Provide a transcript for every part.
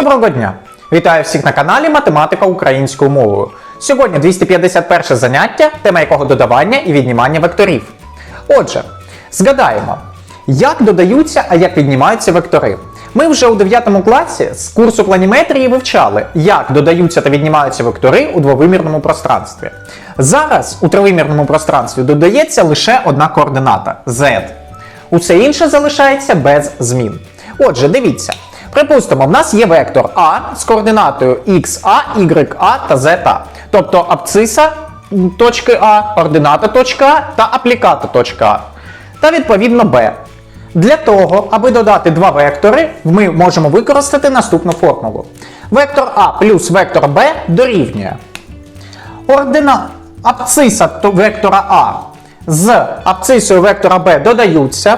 Доброго дня! Вітаю всіх на каналі Математика українською мовою. Сьогодні 251 заняття, тема якого додавання і віднімання векторів. Отже, згадаємо, як додаються, а як віднімаються вектори. Ми вже у 9 класі з курсу планіметрії вивчали, як додаються та віднімаються вектори у двовимірному пространстві. Зараз у тривимірному пространстві додається лише одна координата z. Усе інше залишається без змін. Отже, дивіться. Припустимо, в нас є вектор А з координатою xa, ya та zeta. Тобто абциса точки А, ордината точки А та апліката точка А. Та відповідно b. Для того, аби додати два вектори, ми можемо використати наступну формулу. Вектор А плюс вектор b дорівнює. Ордина абциса вектора А з абцисою вектора b додаються.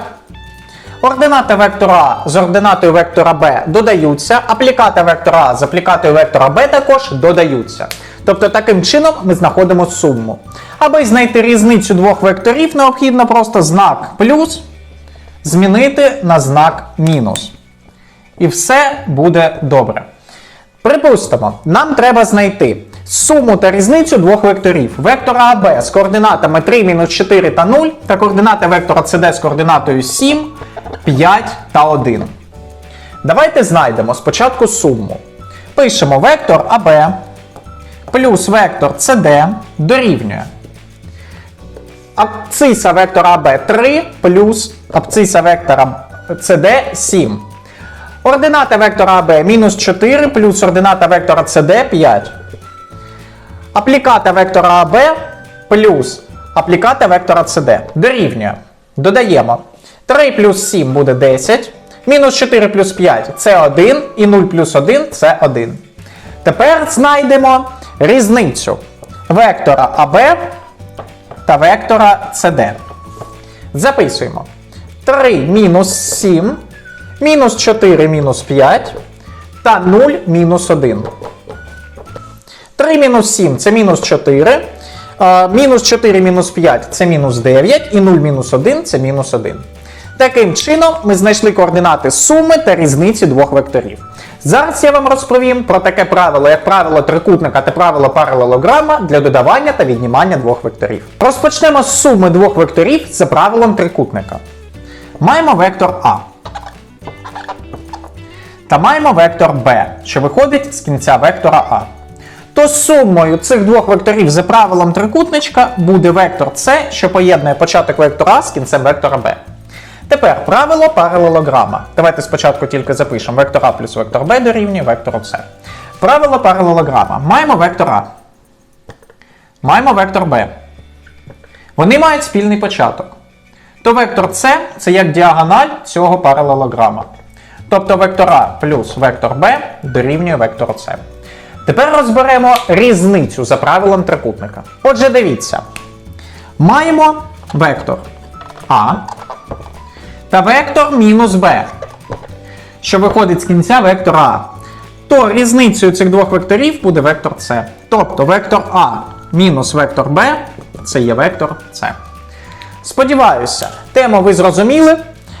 Ординати вектора А з ординатою вектора b додаються, аплікати вектора А з аплікатою вектора b також додаються. Тобто таким чином ми знаходимо суму. Аби знайти різницю двох векторів, необхідно просто знак плюс змінити на знак мінус. І все буде добре. Припустимо, нам треба знайти суму та різницю двох векторів. Вектора АБ з координатами 3, мінус 4 та 0, та координати вектора CD з координатою 7, 5 та 1. Давайте знайдемо спочатку суму. Пишемо вектор АБ плюс вектор CD дорівнює. Абциса вектора АБ 3 плюс абциса вектора CD 7. Ордината вектора АБ мінус 4 плюс ордината вектора CD 5. Апліката вектора АБ плюс апліката вектора CD дорівнює. Додаємо. 3 плюс 7 буде 10. Мінус 4 плюс 5 це 1. І 0 плюс 1 це 1. Тепер знайдемо різницю вектора АБ та вектора CD. Записуємо. 3 мінус 7, мінус 4 мінус 5 та 0 мінус 1. 3 мінус 7 це мінус 4. е, Мінус 4 мінус 5 це мінус 9. І 0 мінус 1 це мінус 1. Таким чином, ми знайшли координати суми та різниці двох векторів. Зараз я вам розповім про таке правило, як правило трикутника та правило паралелограма для додавання та віднімання двох векторів. Розпочнемо з суми двох векторів за правилом трикутника. Маємо вектор А. Та маємо вектор b, що виходить з кінця вектора А. То сумою цих двох векторів за правилом трикутничка буде вектор С, що поєднує початок вектора А з кінцем вектора b. Тепер правило паралелограма. Давайте спочатку тільки запишемо вектор А плюс вектор b дорівнює вектору С. Правило паралелограма. Маємо вектор А. Маємо вектор b. Вони мають спільний початок. То вектор С це як діагональ цього паралелограма. Тобто вектор А плюс вектор b дорівнює вектору С. Тепер розберемо різницю за правилом трикутника. Отже, дивіться. Маємо вектор А та вектор мінус b, що виходить з кінця вектора А. То різницею цих двох векторів буде вектор С. Тобто вектор А мінус вектор b це є вектор С. Сподіваюся, тему ви зрозуміли.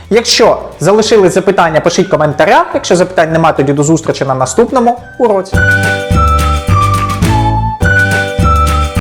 Якщо залишили запитання, пишіть в коментарях. Якщо запитань немає, тоді до зустрічі на наступному уроці.